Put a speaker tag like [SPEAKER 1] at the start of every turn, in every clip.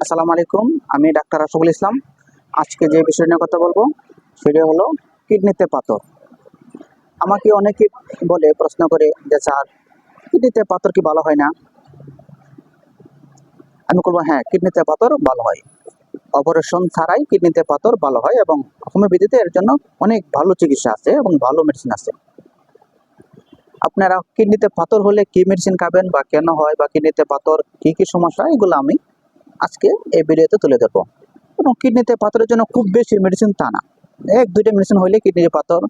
[SPEAKER 1] আসসালামু আলাইকুম, আমি ডাক্তার আশফুল ইসলাম। আজকে যে বিষয় নিয়ে কথা বলব, সেটা হলো কিডনিতে পাথর। আমাকে অনেকে বলে, প্রশ্ন করে যে, স্যার, কিডনিতে পাথর কি ভালো হয় না? আমি বলব হ্যাঁ কিডনিতে পাথর ভালো হয়। অপারেশন ছাড়াই কিডনিতে পাথর ভালো হয় এবং হোমিওপ্যাথিতে এর জন্য অনেক ভালো চিকিৎসা আছে এবং ভালো মেডিসিন আছে। আপনারা কিডনিতে পাথর হলে কি মেডিসিন খাবেন বা কেন হয় বা কিডনিতে পাথর কি কি সমস্যা এগুলো আমি আজকে এই ভিডিওতে তুলে ধরবো। এবং কিডনিতে পাথরের জন্য খুব বেশি মেডিসিন তা না। এক, দুইটা মেডিসিন হইলে কিডনির পাথর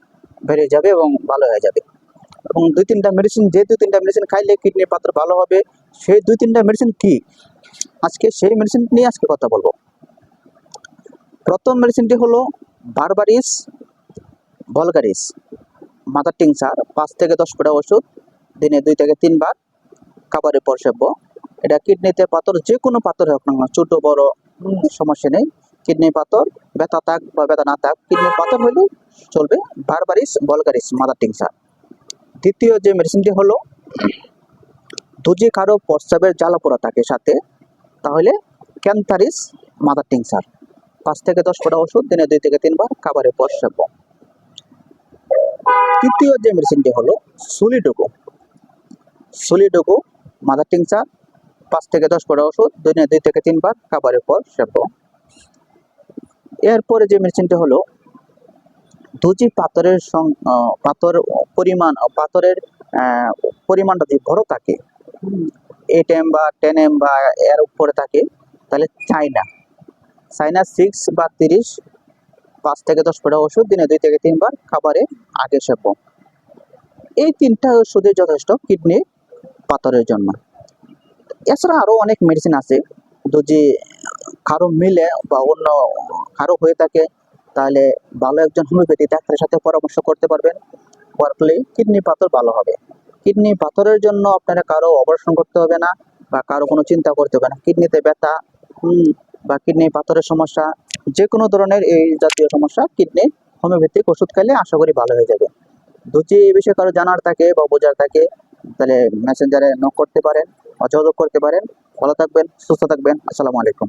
[SPEAKER 1] বেড়ে যাবে এবং ভালো হয়ে যাবে। এবং দুই, তিনটা মেডিসিন যে দুই, তিনটা মেডিসিন খাইলে কিডনির পাথর ভালো হবে, সেই দুই, তিনটা মেডিসিন কি? আজকে সেই মেডিসিন নিয়ে আজকে কথা বলব। প্রথম মেডিসিনটি হলো বারবারিস ভলগারিস মাদার টিংসার পাঁচ থেকে দশ ফোটা ওষুধ, দিনে দুই থেকে তিনবার খাবারের পর সেব্য এটা কিডনিতে পাথর যে কোনো পাথর হোক না ছোট, বড়, সমস্যা নেই। কিডনি পাথর, ব্যথা থাক বা ব্যথা না থাক, কিডনি পাথর হলে চলবে। বারবারিস বলগারিস, মাদার টিংসার দ্বিতীয় যে মেডিসিনটি হলো দুজি কারও প্রস্রাবের জ্বালাপোড়া থাকে সাথে, তাহলে ক্যান্থারিস, মাদার টিংসার পাঁচ থেকে দশ ফোঁটা ওষুধ, দিনে দুই থেকে তিনবার খাবারের পর সেব্য তৃতীয় যে মেডিসিনটি হলো, সুলিডোকো। সুলিডোকো, মাদার টিংচার পাঁচ থেকে দশ ফোঁটা ওষুধ দিনে দুই থেকে তিনবার, খাবারের পর সেব্য এরপরে যে মেডিসিনটি হলো, দুজি পাথরের পাথর পরিমাণ, পাথরের পরিমাণটা যদি বড় থাকে এইট এম বা টেন এম বা এর উপরে থাকে, তাহলে চাইনা চাইনা সিক্স বা তিরিশ, পাঁচ থেকে দশ ফোঁটা ওষুধ, দিনে দুই থেকে তিনবার, খাবারে আগে সেব্য এই তিনটা ওষুধই যথেষ্ট কিডনি পাথরের জন্য। এছাড়া আরও অনেক মেডিসিন আছে। যদি কারও মিলে বা অন্য কারও হয়ে থাকে, তাহলে ভালো একজন হোমিওপ্যাথি ডাক্তারের সাথে পরামর্শ করতে পারবেন। করলে কিডনি পাথর ভালো হবে। কিডনি পাথরের জন্য আপনারা কারও অপারেশন করতে হবে না বা কারও কোনো চিন্তা করতে হবে না। কিডনিতে ব্যথা বা কিডনি পাথরের সমস্যা যে কোনো ধরনের এই জাতীয় সমস্যা কিডনি হোমিওপ্যাথিক ওষুধ খাইলে আশা করি ভালো হয়ে যাবে। যদি এই বিষয়ে কারও জানার থাকে বা বোঝার থাকে, তাহলে মেসেঞ্জারে নক করতে পারেন। যোগাযোগ করতে পারেন। ভালো থাকবেন সুস্থ থাকবেন। আসসালামু আলাইকুম।